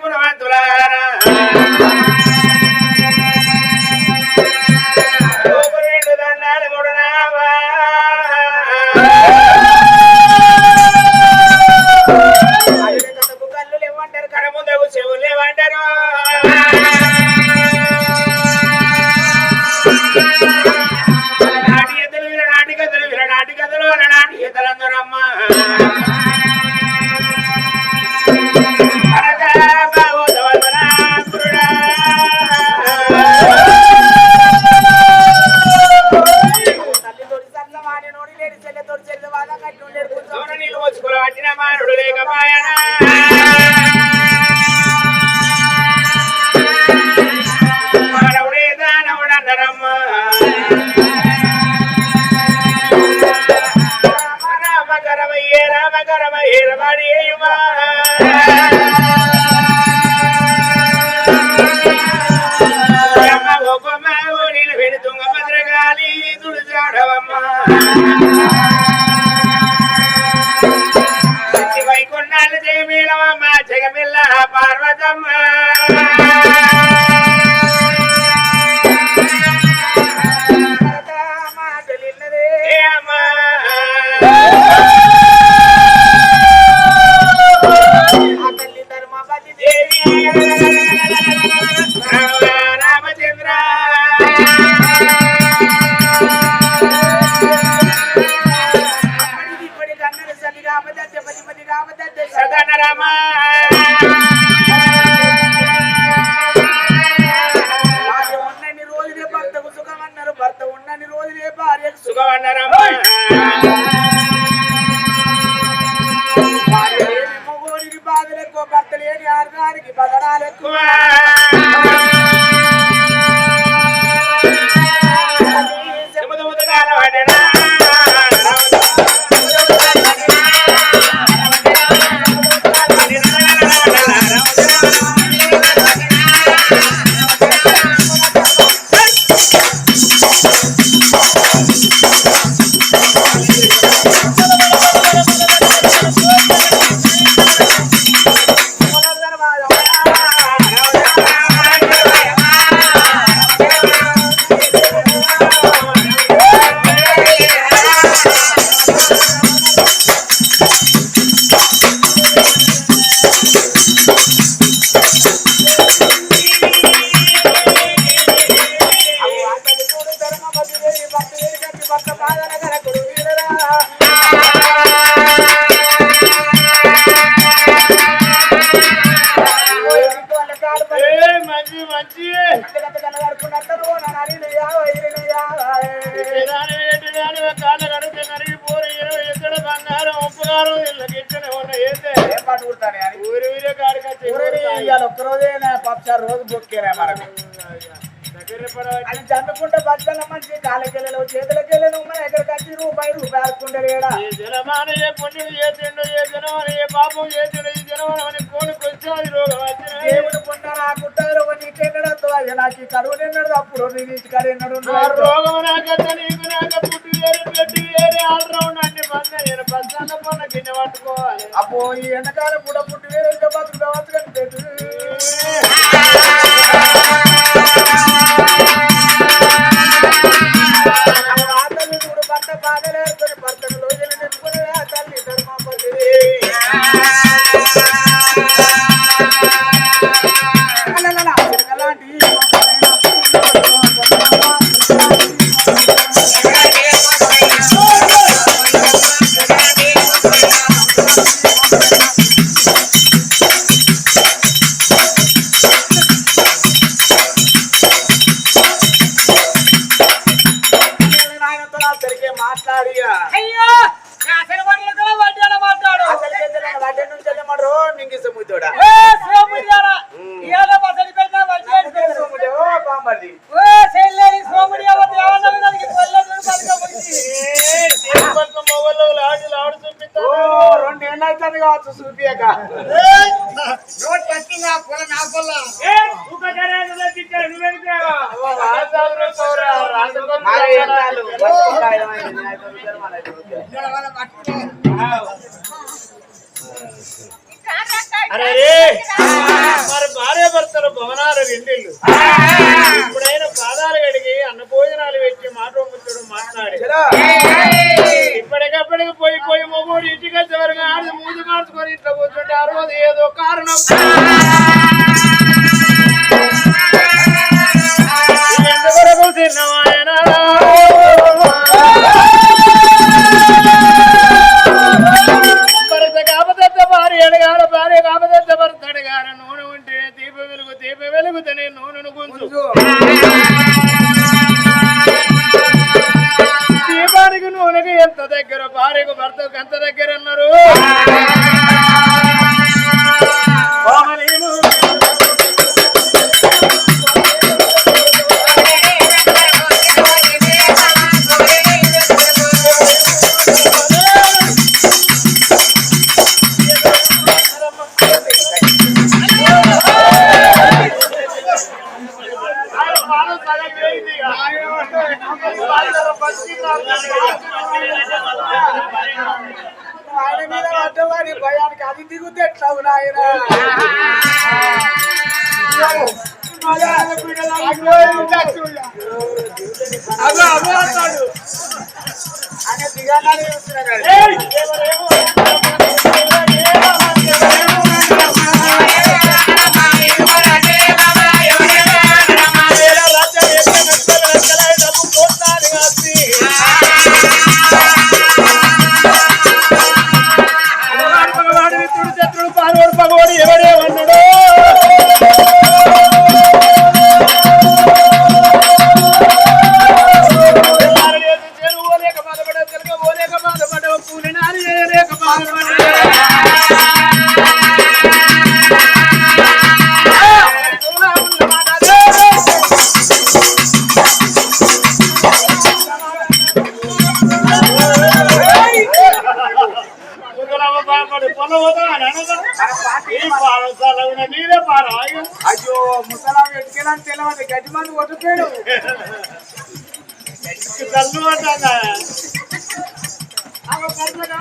good luck to bloquear a Marco. అది చంపుకుంటే బట్టల మంచి కాళ్ళకెళ్ళను చేతులకెళ్ళను మన ఎక్కడికి వచ్చి రూపాయి రూపాయి ఆడుకుంటారు ఏడా ఏ జనమాన ఏ పుణ్యం చేసిండు ఏ జనమాన ఏ పాపం చేసిండు ఈ జనమాన కోడికి వచ్చి అది రోగం వచ్చిన దేవుడు పొంద నా కుట్టారు నీకెక్కడతో అయ్యా నాకు ఈ కరువు నిన్నడు అప్పుడు ఎన్నడు ఆ రోగం నీకు నాక పుట్టి వేరే పెట్టి వేరే ఆల్రౌండ్ అన్ని బంద నేను బస్సాల పొన్న గిన్నె పట్టుకోవాలి అప్పో ఈ ఎండకాలం కూడా పుట్టి వేరే ఇంకా బతుకు బతుకని పెట్టు రెండిళ్ళు ఇప్పుడైనా పాదాలు కడిగి అన్న భోజనాలు పెట్టి మాట ముచ్చడు మాట్లాడి. ఇప్పటికప్పటికి పోయి పోయి మొగోడు ఇంటికి వచ్చే వరకు ఆడి మూడు మార్చుకొని ఇంట్లో కూర్చుంటే ఆ రోజు ఏదో కారణం.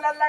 la, la,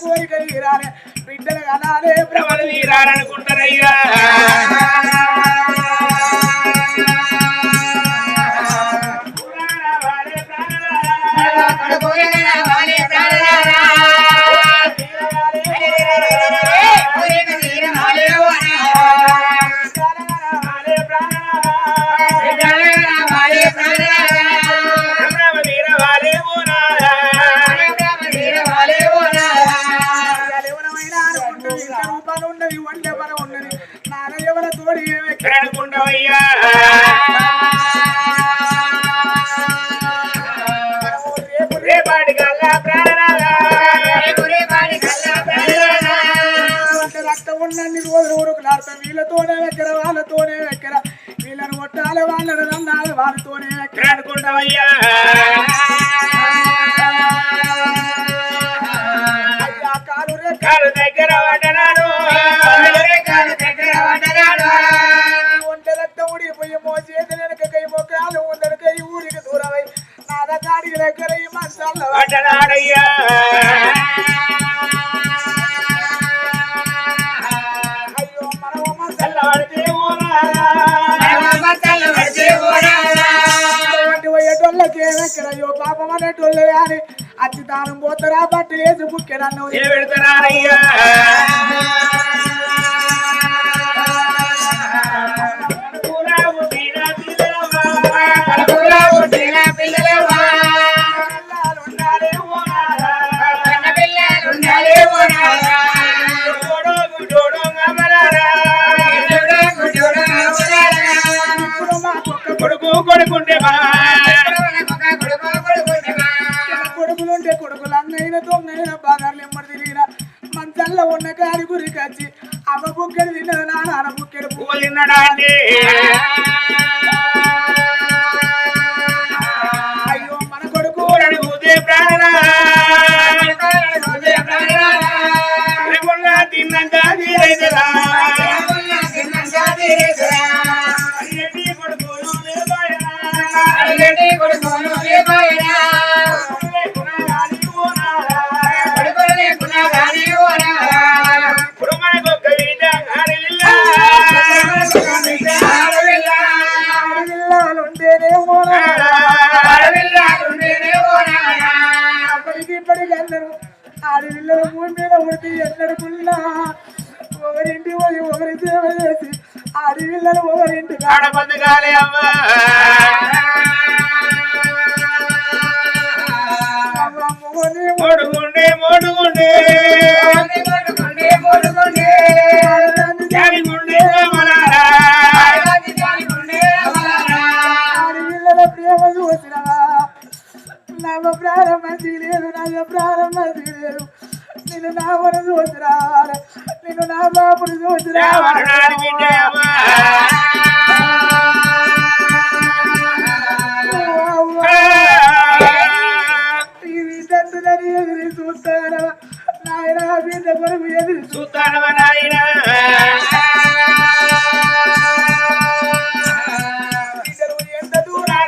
కోరిక తీరాలే. బిడ్డలు కనాలే భ్రమలు తీరాలనుకుంటారయ్యా. రోజు ఊరుకులాడతాం వీళ్ళతోనే వెక్కర వాళ్ళతోనే వెక్కర వీళ్ళని కొట్టాలి వాళ్ళని నమ్మాలి వాళ్ళతోనే వెక్కర అనుకుంటామయ్యా పెద్దోళ్ళే అని అచ్చి దానం పోతారా? బట్టలు వేసి బుక్కెడన్నా దొంగైన బాగారు ఎమ్మడి తిరిగిన ఉన్న కాడి గురికొచ్చి అమ్మ బుక్కెడు తిన్నది నాన్న బుక్కెడు పువ్వులు తిన్నడా ఒకరింటి ఆడపంది కాలే అమ్మా. మోడుగుండే మోడుగుండే. నవ ప్రారంభి లేదు నవ ప్రారంభి లేదు. నేను నా వర చూసిరా నేను నా బాబుని చూసిరా ఎదురు చూ చూస్తానవా నాయనా బిడ్డలు ఎంత దూరం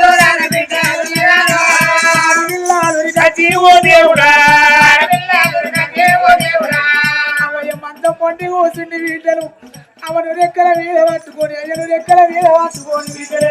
దూరాన బిడ్డలున్నగాను. పిల్లలు కచి ఓ దేవుడా. మంచం పొంటి కూర్చుండి బిడ్డలు. అవను రెక్కల మీద పట్టుకొని అయ్యను రెక్కల మీద పట్టుకొని బిడ్డలే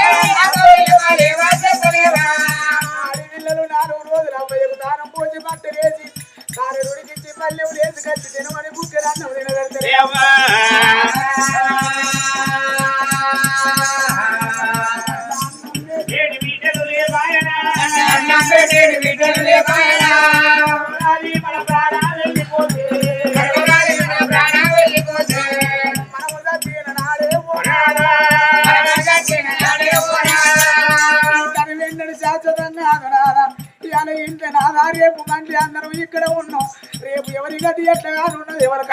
శాశ్వతంగా ఆగరాదా ఇవాళ ఇంట్లో నాదా రేపు మంది ఇక్కడ ఉన్నాం. గది ఎట్లా ఉన్నది ఎవరి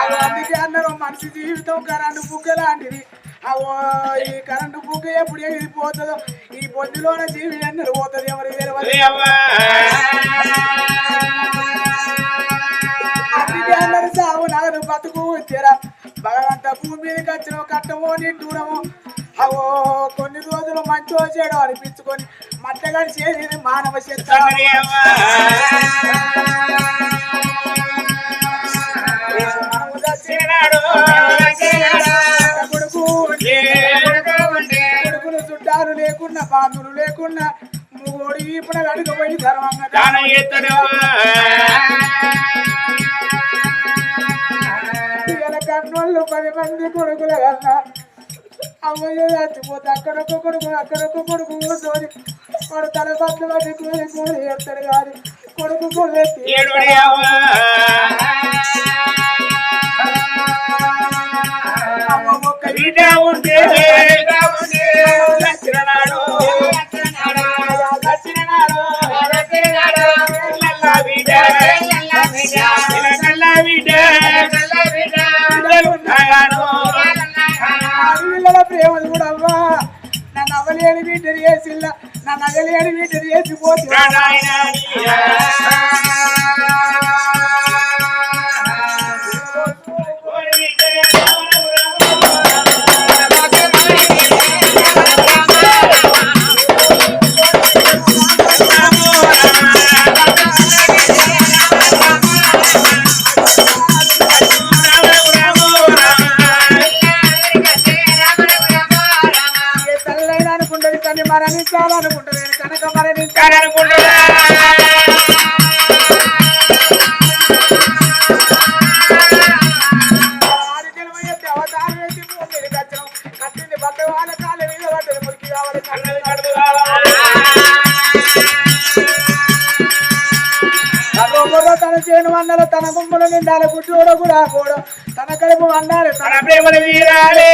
అవి అందుకే అందరూ మనిషి జీవితం కరెంటు బుగ్గ లాంటిది. అవో ఈ కరెంటు బుగ్గ ఎప్పుడు ఎగిరి పోతుందో ఈ బొద్దులోన జీవి ఎన్నరు పోతుంది ఎవరి అందుకే అందరు సాగు నగరు బతుకు వచ్చారా. భగవంత భూమి మీదకి వచ్చిన కట్టమో నీ దూరము అవో కొన్ని రోజులు మంచి వచ్చాడు అనిపించుకొని మట్టగాడి చేసేది మానవ కొడుకు కొడుకులు చుట్టాలు లేకున్నా బాంధులు లేకున్నా మూడు ఈపున అడుగుపోయి ధర్మంగా దాన కన్నోళ్ళు పది మంది కొడుకుల కన్నా అమ్మయ్య చచ్చిపోతే అక్కడొక్క కొడుకు అక్కడొక్క కొడుకు కూర్చొని వాడు తల పట్ల పట్టి కూలి కూలి ఎత్తాడు కాదు కొడుకు కూలి ఎత్తి ఏడుడి అమ్మ మొక్క బిడ్డ ఉంటే దక్షిణనాడు ಪ್ರೇಮದ ಕೂಡ ಅಲ್ವಾ ನನ್ನ ಅವಲೇಳಿ ಬಿಟ್ಟರೆ ಏಸಿಲ್ಲ ನನ್ನ ಅಗಲೇಳಿ ಬಿಟ್ಟರೆ ಏಸಿ ಹೋಗ್ತೀನಿ గుమ్మలు నిండాలి గుడ్డోడు కూడా పోడు తన కడుపు అన్నాలి తన తన ప్రేమను వీరాలే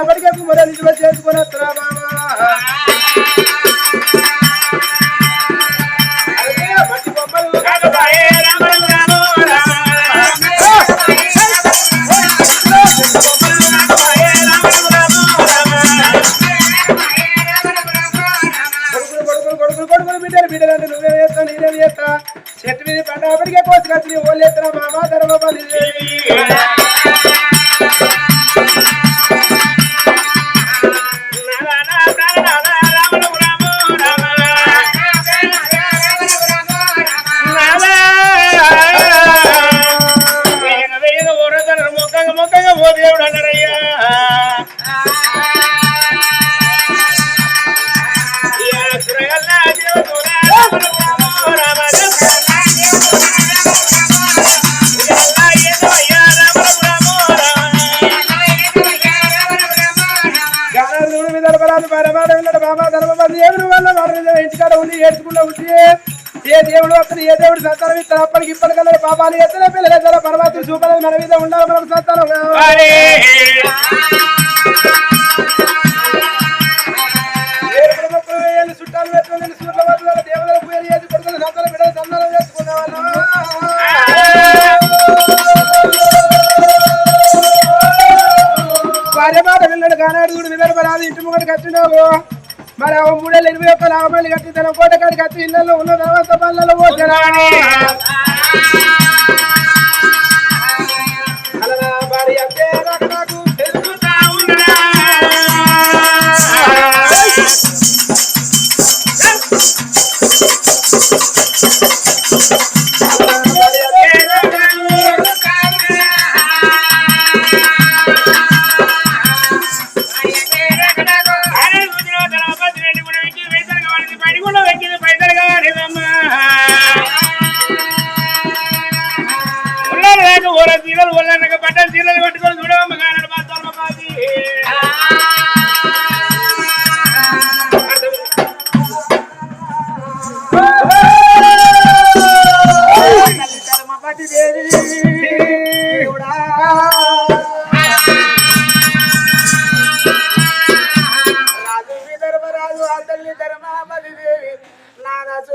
আমরা ఇంటికాడ ఉండి ఏడ్చుకుంటూ ఉంటే ఏ దేవుడు అతను ఏ దేవుడు సంతానం ఇస్తాను అప్పటికి ఇప్పటికల్లా పాపాలు ఎత్తలే పిల్లలు ఎత్తలే పరమాత్మ మన మీద ఉండాలి మనకు సంతానం చుట్టాలు చేసి కొడుకులు సంతానం బిడ్డలు సంతానం భార్య మాట విన్నాడు కానాడు కూడా విదర్భరాదు ఇంటి ముంగడికి వచ్చినావు మరి ఆ మూడేళ్ళు ఎనిమిది ఒక్క లాభాలు కట్టి తన కోట కాడికి వచ్చి ఇళ్ళలో ఉన్న తర్వాత పనులలో పోసారా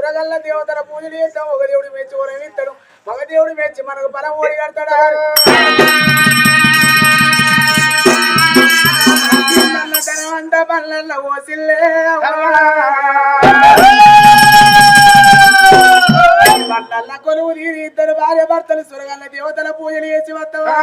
నానా దేవతల పూజలు చేస్తాం. ఒక దేవుడు మెచ్చి వరం ఇస్తాడు. మగ దేవుడు మెచ్చి మనకు బలం ఓడి కడతాడా. అంత పనుల ఓసిల్లే పట్ల కొలువు తీరి ఇద్దరు భార్య భర్తలు సురగల్ల దేవతల పూజలు చేసి వస్తావా